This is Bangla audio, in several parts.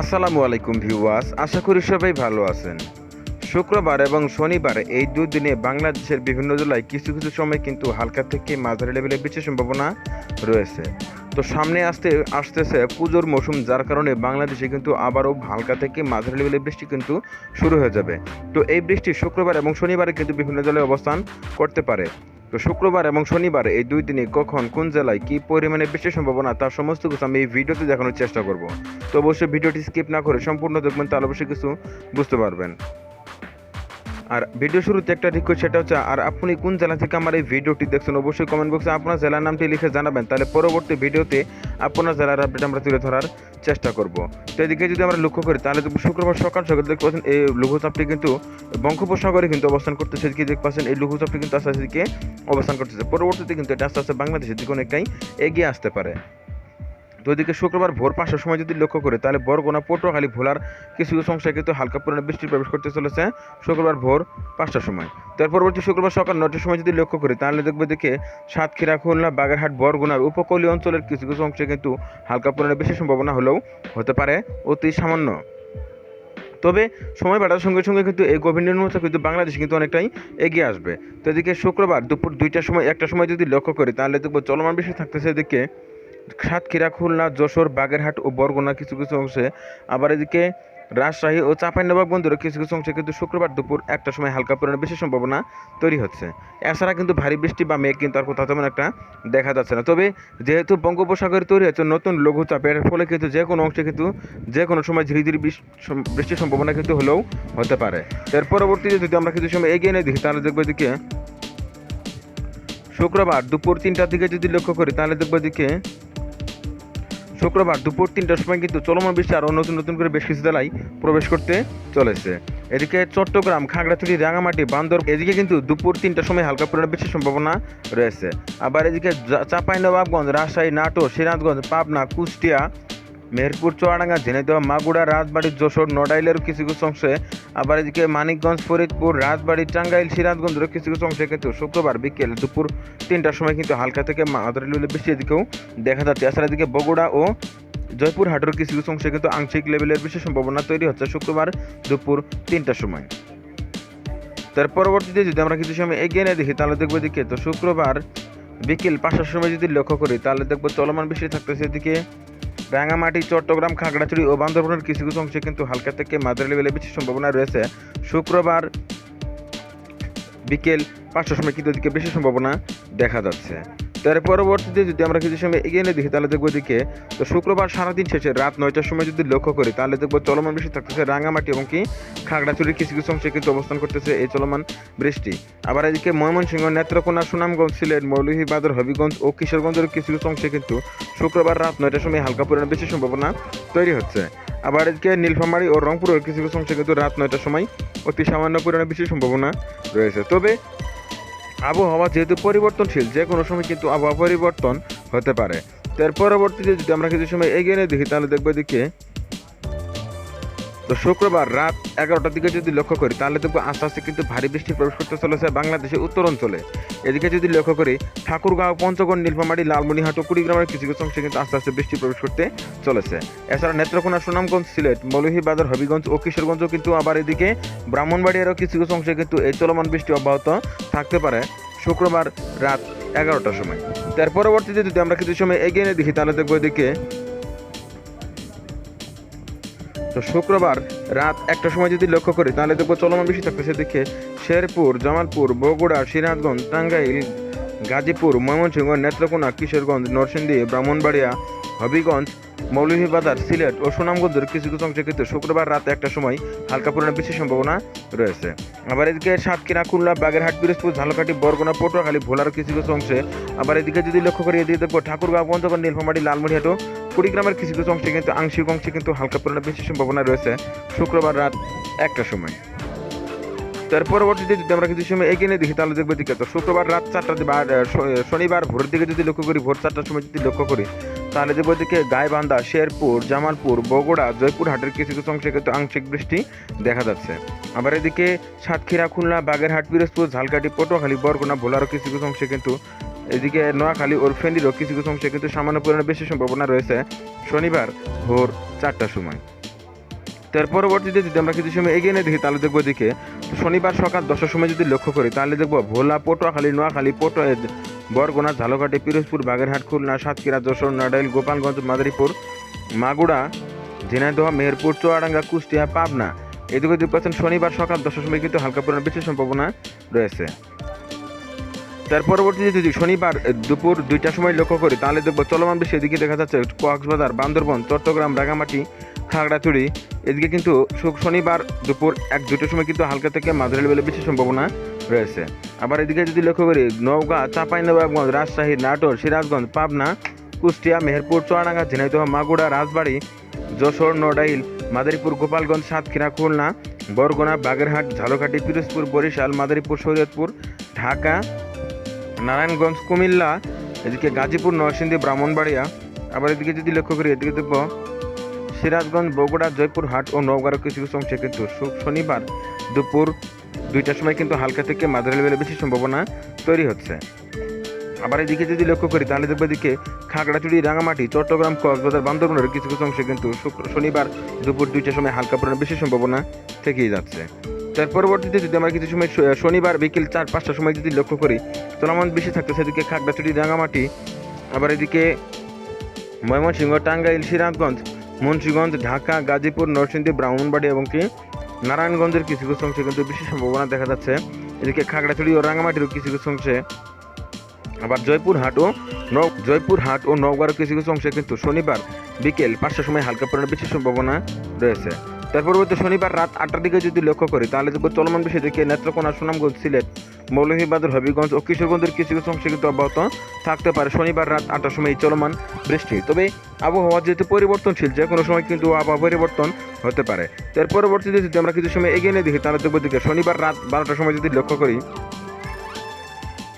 আসসালামু আলাইকুম ভিউয়ার্স, আশা করি সবাই ভালো আছেন। শুক্রবার এবং শনিবার এই দুদিনে বাংলাদেশের বিভিন্ন জেলায় কিছু কিছু সময় কিন্তু হালকা থেকে মাঝারি লেভেলের বৃষ্টির সম্ভাবনা রয়েছে। তো সামনে আসতে, আসতেছে পুজোর মৌসুম, যার কারণে বাংলাদেশে কিন্তু আবারও হালকা থেকে মাঝারি লেভেলের বৃষ্টি কিন্তু শুরু হয়ে যাবে। তো এই বৃষ্টি শুক্রবার এবং শনিবারে কিন্তু বিভিন্ন জেলায় অবস্থান করতে পারে। তো শুক্রবার এবং শনিবার এই দুই দিনে কখন, কোন জেলায় কী পরিমাণে বৃষ্টির সম্ভাবনা, তার সমস্ত কিছু আমি এই ভিডিওতে দেখানোর চেষ্টা করব। তো অবশ্যই ভিডিওটি স্কিপ না করে সম্পূর্ণ দেখবেন, তাহলে অবশ্যই কিছু বুঝতে পারবেন। আর ভিডিও শুরুতে একটা রিকোয়েস্ট সেটা হচ্ছে, আর আপনি কোন জেলা থেকে আমার এই ভিডিওটি দেখছেন, অবশ্যই কমেন্ট বক্সে আপনার জেলার নামটি লিখে জানাবেন, তাহলে পরবর্তী ভিডিওতে আপনার জেলার আপডেট আমরা তুলে ধরার চেষ্টা করব। তো এদিকে যদি আমরা লক্ষ্য করি, তাহলে শুক্রবার সকাল সকাল দেখতে পাচ্ছেন, এই লঘুচাপটি কিন্তু বঙ্গোপসাগরে কিন্তু অবস্থান করতেছে, এদিকে দেখতে পাচ্ছেন, এই লঘুচাপটি কিন্তু আস্তে আস্তে অবস্থান করতেছে। পরবর্তীতে কিন্তু এটা আস্তে আস্তে বাংলাদেশের দিকে অনেকটাই এগিয়ে আসতে পারে। ওইদিকে শুক্রবার ভোর পাঁচটার সময় যদি লক্ষ্য করে, তাহলে বরগোনা, পটুয়াখালী, ভোলার কিছু কিছু অংশে কিন্তু হালকা পরিমাণে বৃষ্টি প্রবেশ করতে চলেছে শুক্রবার ভোর পাঁচটার সময়। তার পরবর্তী শুক্রবার সকাল নটার সময় যদি লক্ষ্য করি, তাহলে দেখবে দেখে সাতক্ষীরা, খুলনা, বাগেরহাট, বরগুনার উপকূলীয় অঞ্চলের কিছু কিছু অংশে কিন্তু হালকা পরিমাণে বেশি সম্ভাবনা হলেও হতে পারে অতি সামান্য। তবে সময় বাড়ার সঙ্গে সঙ্গে কিন্তু এই গভীর নিম্নচাপ কিন্তু বাংলাদেশ কিন্তু অনেকটাই এগিয়ে আসবে। তো এদিকে শুক্রবার দুপুর দুইটার সময় একটা সময় যদি লক্ষ্য করি, তাহলে দেখব চলমান বৃষ্টি থাকতেছে এদিকে সাতক্ষীরা খুলনা, যশোর, বাগেরহাট ও বরগুনা কিছু কিছু অংশে। আবার এদিকে রাজশাহী ও চাঁপাইনবাবগঞ্জের কিছু কিছু অংশে কিন্তু শুক্রবার দুপুর একটা সময় হালকা পরিমাণে বেশি সম্ভাবনা তৈরি হচ্ছে। এছাড়া কিন্তু ভারী বৃষ্টি বা মেঘ কিন্তু আর কোথাও তেমন একটা দেখা যাচ্ছে না। তবে যেহেতু বঙ্গোপসাগরে তৈরি হচ্ছে নতুন লঘুচাপের ফলে কিন্তু যে কোনো অংশে কিন্তু যে কোনো সময় ধীরে ধীরে বৃষ্টির সম্ভাবনা কিন্তু হলেও হতে পারে। এর পরবর্তীতে যদি আমরা কিছু সময় এগিয়ে নিয়ে দেখি, তাহলে দেখব এদিকে শুক্রবার দুপুর তিনটার দিকে যদি লক্ষ্য করি, তাহলে দেখব এদিকে শুক্রবার দুপুর তিনটার সময় কিন্তু চলমান বৃষ্টি আরও নতুন নতুন করে বেশ কিছু জেলায় প্রবেশ করতে চলেছে। এদিকে চট্টগ্রাম, খাগড়াছড়ি রাঙামাটি বান্দর এদিকে কিন্তু দুপুর তিনটার সময় হালকা পরিমাণে বৃষ্টির সম্ভাবনা রয়েছে। আবার এদিকে চাঁপাইনবাবগঞ্জ, রাজশাহী, নাটোর, সিরাজগঞ্জ, পাবনা, কুষ্টিয়া মেহেরপুর চুয়াডাঙ্গা, ঝিনাইদহ মাগুড়া রাজবাড়ি, যশোর নড়াইলের কিছু কিছু অংশে আবার এদিকে মানিকগঞ্জ, ফরিদপুর, রাজবাড়ি, টাঙ্গাইল সিরাজগঞ্জের কিছু কিছু অংশে কিন্তু শুক্রবার বিকেল দুপুর তিনটার সময় কিন্তু হালকা থেকে মাদারি লেভেলে বৃষ্টি এদিকেও দেখা যাচ্ছে। এছাড়া এদিকে বগুড়া ও জয়পুরহাটের কিছু কিছু অংশে কিন্তু আংশিক লেভেলের বিশেষ সম্ভাবনা তৈরি হচ্ছে শুক্রবার দুপুর তিনটার সময়। তার পরবর্তীতে যদি আমরা কিছু সময় এগিয়ে নিয়ে দেখি, তাহলে দেখব এদিকে তো শুক্রবার বিকেল পাঁচটার সময় যদি লক্ষ্য করি, তাহলে দেখব চলমান বৃষ্টি থাকতেছে এদিকে রাঙামাটি চট্টগ্রাম, খাগড়াছড়ি ও বান্দরবনের কিছু কিছু অংশে কিন্তু হালকা থেকে মাঝারি লেভেলে বেশি সম্ভাবনা রয়েছে। শুক্রবার বিকেল পাঁচটার সময় কিন্তু এদিকে বেশি সম্ভাবনা দেখা যাচ্ছে। তার পরবর্তীতে যদি আমরা কিছু সময় এগিয়ে নিয়ে দেখি, তাহলে দেখব এদিকে, তো শুক্রবার সারাদিন শেষে রাত নয়টার সময় যদি লক্ষ্য করি, তাহলে দেখব চলমান বৃষ্টি থাকতেছে রাঙামাটি এবং কি খাগড়াছড়ির কিছু কিছু অংশে কিন্তু অবস্থান করতেছে এই চলমান বৃষ্টি। আবার এদিকে ময়মনসিংহ, নেত্রকোনা, সুনামগঞ্জ, সিলেট, মৌলভীবাজার, হবিগঞ্জ ও কিশোরগঞ্জের কিছু কিছু অংশে কিন্তু শুক্রবার রাত নয়টার সময় হালকা পরিমাণে বেশি সম্ভাবনা তৈরি হচ্ছে। আবার এদিকে নীলফামারী ও রংপুরের কিছু কিছু অংশে কিন্তু রাত নয়টার সময় অতি সামান্য পরিমাণে বেশি সম্ভাবনা রয়েছে। তবে আবহাওয়া যেহেতু পরিবর্তনশীল, যে কোনো সময় কিন্তু আবহাওয়া পরিবর্তন হতে পারে। তার পরবর্তীতে যদি আমরা কিছু সময় এগিয়ে নিয়ে দেখি, তাহলে দেখব এদিকে তো শুক্রবার রাত এগারোটার দিকে যদি লক্ষ্য করি, তাহলে দেখব আস্তে আস্তে কিন্তু ভারী বৃষ্টি প্রবেশ করতে চলেছে বাংলাদেশের উত্তর অঞ্চলে। এদিকে যদি লক্ষ্য করি, ঠাকুরগাঁও, পঞ্চগড়, নীলফামারী, লালমনিহাট ও কুড়িগ্রামের কিছু কিছু অংশে কিন্তু আস্তে আস্তে বৃষ্টি প্রবেশ করতে চলেছে। এছাড়া নেত্রকোনা, সুনামগঞ্জ, সিলেট, মৌলভীবাজার, হবিগঞ্জ ও কিশোরগঞ্জও কিন্তু আবার এদিকে। ব্রাহ্মণবাড়িয়ারও কিছু কিছু অংশে কিন্তু এই চলমান বৃষ্টি অব্যাহত থাকতে পারে শুক্রবার রাত এগারোটার সময়। তার পরবর্তীতে যদি আমরা কিছু সময় এগিয়ে নিয়ে দেখি, তাহলে দেখব এদিকে তো শুক্রবার রাত একটার সময় যদি লক্ষ্য করি, তাহলে দেখব চলমান বেশি থাকবে সেদিকে শেরপুর, জামালপুর, বগুড়া, সিরাজগঞ্জ, টাঙ্গাইল, গাজীপুর, ময়মনসিংহ, নেত্রকোনা, কিশোরগঞ্জ, নরসিংদী, ব্রাহ্মণবাড়িয়া হবিগঞ্জ মৌলভীবাজার সিলেট ও সুনামগঞ্জের কিছু কিছু অংশে কিন্তু শুক্রবার রাত একটা সময় হালকা পরিমাণে বেশি সম্ভাবনা রয়েছে। আবার এদিকে সাতক্ষীরা, খুলনা, বাগেরহাট, পিরোজপুর, ঝালকাঠি, বরগুনা, পটুয়াখালী, ভোলার কিছু কিছু অংশে আবার এদিকে যদি লক্ষ্য করি এদিকে দেখব ঠাকুরগাঁও পঞ্চগড় নীলফামারী, লালমনিহাট কুড়িগ্রামের কিছু কিছু অংশে কিন্তু আংশিক অংশে কিন্তু হালকা পরিমাণে বেশি সম্ভাবনা রয়েছে শুক্রবার রাত একটা সময়। তার পরবর্তীতে যদি আমরা কিছু সময় এগিয়ে দেখি, তাহলে দেখব দিকে তো শুক্রবার রাত চারটা বা শনিবার ভোরের দিকে যদি লক্ষ্য করি, ভোর চারটার সময় যদি লক্ষ্য করি, তাহলে দেখব দিকে গাইবান্ধা, শেরপুর, জামালপুর, বগুড়া, জয়পুরহাটের কিছু কিছু অংশে কিন্তু আংশিক বৃষ্টি দেখা যাচ্ছে। আবার এদিকে সাতক্ষীরা, খুলনা, বাগেরহাট, পিরোজপুর, ঝালকাঠি, পটুয়াখালী, বরগুনা ভোলারও কিছু কিছু অংশে কিন্তু এদিকে নোয়াখালী ওর ফেন্ডিরও কিছু কিছু অংশে কিন্তু সামান্য পরিমাণে বেশি সম্ভাবনা রয়েছে শনিবার ভোর চারটার সময়। তার পরবর্তীতে যদি আমরা কিছু সময় এগিয়ে নিয়ে দেখি, তাহলে দেখব দিকে শনিবার সকাল দশটার সময় যদি লক্ষ্য করি, তাহলে দেখব ভোলা, পটুয়াখালী, নোয়াখালী পটু বরগুনা ঝালকাটি পিরোজপুর, বাগেরহাট, খুলনা, সাতক্ষীরা, যশোর নাডাইল গোপালগঞ্জ, মাদারীপুর মাগুড়া ঝিনাইদহ মেহেরপুর চুয়াডাঙ্গা, কুষ্টিয়া, পাবনা। এদিকে যদি পাচ্ছেন শনিবার সকাল দশটার সময় কিন্তু হালকা পরিমাণ বৃষ্টির সম্ভাবনা রয়েছে। তার পরবর্তীতে যদি শনিবার দুপুর দুইটার সময় লক্ষ্য করি, তাহলে দেখব চলমান বৃষ্টি এদিকে দেখা যাচ্ছে কক্সবাজার, বান্দরবন, চট্টগ্রাম রাঙামাটি খাগড়াছড়ি, এদিকে কিন্তু শনিবার দুপুর এক, দুটোর সময় কিন্তু হালকা থেকে মাঝারি লেভেলে বৃষ্টির সম্ভাবনা রয়েছে। আবার এদিকে যদি লক্ষ্য করি, নওগাঁ, চাঁপাইনবাবগঞ্জ, রাজশাহী, নাটোর, সিরাজগঞ্জ, পাবনা, কুষ্টিয়া, মেহেরপুর, চুয়াডাঙ্গা, ঝিনাইদহ মাগুড়া রাজবাড়ী, যশোর, নড়াইল, মাদারীপুর, গোপালগঞ্জ, সাতক্ষীরা, খুলনা, বরগুনা, বাগেরহাট, ঝালকাঠি, পিরোজপুর, বরিশাল, মাদারীপুর শরীয়তপুর ঢাকা, নারায়ণগঞ্জ, কুমিল্লা, এদিকে গাজীপুর, নরসিংদী, ব্রাহ্মণবাড়িয়া, আবার এদিকে যদি লক্ষ্য করি, এদিকে দেখব সিরাজগঞ্জ, বগুড়া জয়পুরহাট ও নওগাঁর কিছু কিছু অংশে কিন্তু শনিবার দুপুর দুইটার সময় কিন্তু হালকা থেকে মাঝারি লেভেলে বেশি সম্ভাবনা তৈরি হচ্ছে। আবার এদিকে যদি লক্ষ্য করি, তাহলে দেখব এদিকে খাগড়াছড়ি, রাঙামাটি, চট্টগ্রাম, কক্সবাজার, বান্দরবনের কিছু কিছু অংশে কিন্তু শুক্র শনিবার দুপুর দুইটার সময় হালকা পরিমাণে বেশি সম্ভাবনা থেকেই যাচ্ছে। তার পরবর্তীতে যদি আমরা কিছু সময় শনিবার বিকেল চার, পাঁচটার সময় যদি লক্ষ্য করি, চলমান বেশি থাকতেছে সেদিকে খাগড়াছড়ি, রাঙামাটি, আবার এদিকে ময়মনসিংহ, টাঙ্গাইল, সিরাজগঞ্জ মুন্সিগঞ্জ, ঢাকা, গাজীপুর, নরসিংদী, ব্রাহ্মণবাড়ি এবং কি নারায়ণগঞ্জের কিছু কিছু অংশে কিন্তু বিশেষ সম্ভাবনা দেখা যাচ্ছে। এদিকে খাগড়াছড়ি ও রাঙামাটিরও কিছু কিছু অংশে, আবার জয়পুরহাট ও জয়পুর জয়পুরহাট ও নওগাঁর কিছু কিছু অংশে কিন্তু শনিবার বিকেল পাঁচটার সময় হালকা পরিমাণে বেশি সম্ভাবনা রয়েছে। তার পরবর্তী শনিবার রাত আটটার দিকে যদি লক্ষ্য করি, তাহলে চলমান বেশি দেখে নেত্রকোনা সুনামগঞ্জ সিলেট, মৌলভীবাজার, হবিগঞ্জ ও কিশোরগঞ্জের কিছু কিছু অংশে কিন্তু অব্যাহত থাকতে পারে শনিবার রাত আটটার সময় চলমান বৃষ্টি। তবে আবহাওয়া যেহেতু পরিবর্তনশীল, যে কোনো সময় কিন্তু আবহাওয়া পরিবর্তন হতে পারে। তার পরবর্তীতে যদি আমরা কিছু সময় এগিয়ে নিয়ে দেখি, তাহলে দেখব দিকে শনিবার রাত বারোটার সময় যদি লক্ষ্য করি,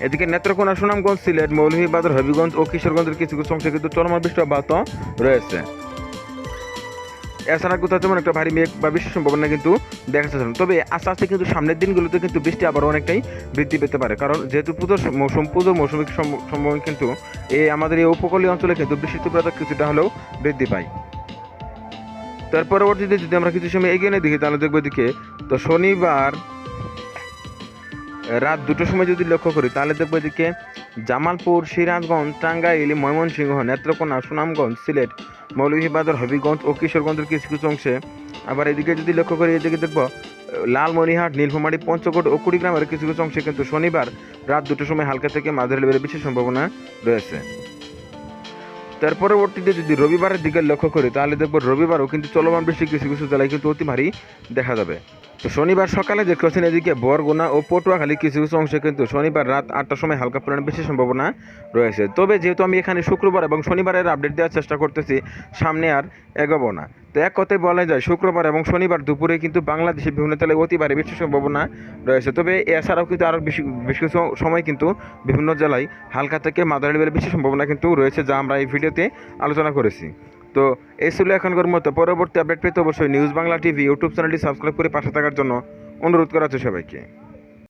এদিকে নেত্রকোনা সুনামগঞ্জ, সিলেট, মৌলভীবাজার, হবিগঞ্জ ও কিশোরগঞ্জের কিছু কিছু অংশে কিন্তু চলমান বৃষ্টি অব্যাহত রয়েছে। এছাড়া কোথাও যেমন একটা ভারী মেঘ বা বৃষ্টির সম্ভাবনা কিন্তু দেখা যাচ্ছে না। তবে আস্তে আস্তে কিন্তু সামনের দিনগুলোতে কিন্তু বৃষ্টি আবার অনেকটাই বৃদ্ধি পেতে পারে কারণ যেহেতু পুজোর মৌসুম পুজো মৌসুমিক সম্ভাবনা কিন্তু এই আমাদের এই উপকূলীয় অঞ্চলে কিন্তু বৃষ্টির তীব্রতা কিছুটা হলেও বৃদ্ধি পায় তার পরবর্তীতে যদি আমরা কিছু সময় এগিয়ে নিয়ে দেখি, তাহলে দেখব এদিকে তো শনিবার রাত দুটোর সময় যদি লক্ষ্য করি, তাহলে দেখব এদিকে জামালপুর, সিরাজগঞ্জ, টাঙ্গাইল, ময়মনসিংহ, নেত্রকোনা, সুনামগঞ্জ, সিলেট, মৌলভীবাজার, হবিগঞ্জ ও কিশোরগঞ্জের কিছু কিছু অংশে। আবার এদিকে যদি লক্ষ্য করি, এদিকে দেখব লালমনিহাট, নীলফামারী পঞ্চকোট ও কুড়িগ্রামের কিছু কিছু অংশে কিন্তু শনিবার রাত দুটোর সময় হালকা থেকে মাঝারি লেভেলের বেশি সম্ভাবনা রয়েছে। তার পরবর্তীতে যদি রবিবারের দিকে লক্ষ্য করি, তাহলে দেখব রবিবারও কিন্তু চলমান বৃষ্টি কিছু কিছু জেলায় কিন্তু অতি ভারী দেখা যাবে। তো শনিবার সকালে দেখতে পাচ্ছেন এদিকে বরগুনা ও পটুয়াখালী কিছু কিছু অংশে কিন্তু শনিবার রাত আটটার সময় হালকা পরিমাণে বেশি সম্ভাবনা রয়েছে। তবে যেহেতু আমি এখানে শুক্রবার এবং শনিবারের আপডেট দেওয়ার চেষ্টা করতেছি, সামনে আর এগোবো না। তো এক কথায় বলা যায়, শুক্রবার এবং শনিবার দুপুরে কিন্তু বাংলাদেশের বিভিন্ন জেলায় অতি ভারী বৃষ্টির সম্ভাবনা রয়েছে। তবে এছাড়াও কিন্তু আরও বেশি বেশ কিছু সময় কিন্তু বিভিন্ন জেলায় হালকা থেকে লেভেলের বেশি সম্ভাবনা কিন্তু রয়েছে, যা আমরা এই ভিডিওতে আলোচনা করেছি। তো এই ছিল এখনকার মতো। পরবর্তী আপডেট পেতে অবশ্যই নিউজ বাংলা টিভি ইউটিউব চ্যানেলটি সাবস্ক্রাইব করে পাশে থাকার জন্য অনুরোধ করা হচ্ছে সবাইকে।